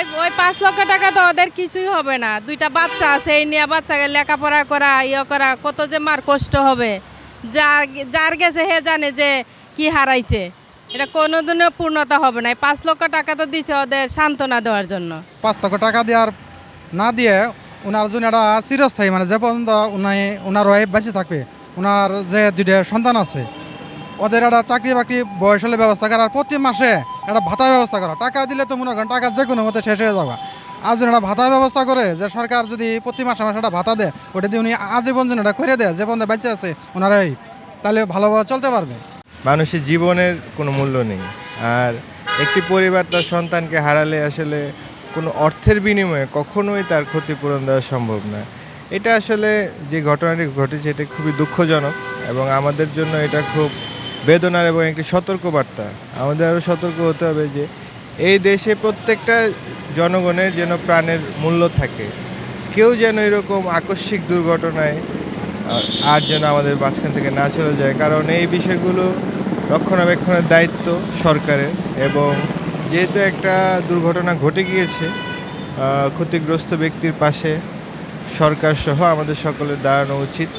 ওই ওই পাঁচ লক্ষ টাকা তো ওদের কিছুই হবে না। দুইটা বাচ্চা আছে, এই নিয়ে বাচ্চাকে লেখাপড়া করা ইয়ে করা, কত যে মার কষ্ট হবে। যা যার গেছে হে জানে যে কি হারাইছে। এটা কোনোদিনও পূর্ণতা হবে না। পাঁচ লক্ষ টাকা তো দিচ্ছে ওদের সান্ত্বনা দেওয়ার জন্য। পাঁচ লক্ষ টাকা দেওয়ার না দিয়ে ওনার জন্য একটা চিরস্থায়ী মানে যে পর্যন্ত উনি ওনার ওয়াইফ বেঁচে থাকবে ওনার যে দুইটা সন্তান আছে ওদের একটা চাকরি বাকরি বয়স হলে ব্যবস্থা করা আর প্রতি মাসে একটা ভাতা ব্যবস্থা করা। টাকা দিলে তো মনে করেন টাকা যে কোনো মতে শেষ হয়ে যাবে। আর যদি একটা ভাতা ব্যবস্থা করে, যে সরকার যদি প্রতি মাসে মাসে একটা ভাতা দেয়, ওটা দিয়ে উনি আজীবন জন্য এটা করে দেয়, যে পর্যন্ত বেঁচে আছে ওনারাই তাহলে ভালোভাবে চলতে পারবে। মানুষের জীবনের কোনো মূল্য নেই। আর একটি পরিবার তার সন্তানকে হারালে আসলে কোনো অর্থের বিনিময়ে কখনোই তার ক্ষতিপূরণ দেওয়া সম্ভব না। এটা আসলে যে ঘটনাটি ঘটেছে, এটা খুবই দুঃখজনক এবং আমাদের জন্য এটা খুব বেদনার এবং একটি সতর্কবার্তা। আমাদের আরও সতর্ক হতে হবে যে, এই দেশে প্রত্যেকটা জনগণের যেন প্রাণের মূল্য থাকে। কেউ যেন এরকম আকস্মিক দুর্ঘটনায় আর যেন আমাদের মাঝখান থেকে না চলে যায়। কারণ এই বিষয়গুলো রক্ষণাবেক্ষণের দায়িত্ব সরকারের এবং যেহেতু একটা দুর্ঘটনা ঘটে গিয়েছে ক্ষতিগ্রস্ত ব্যক্তির পাশে সরকার সহ আমাদের সকলের দাঁড়ানো উচিত।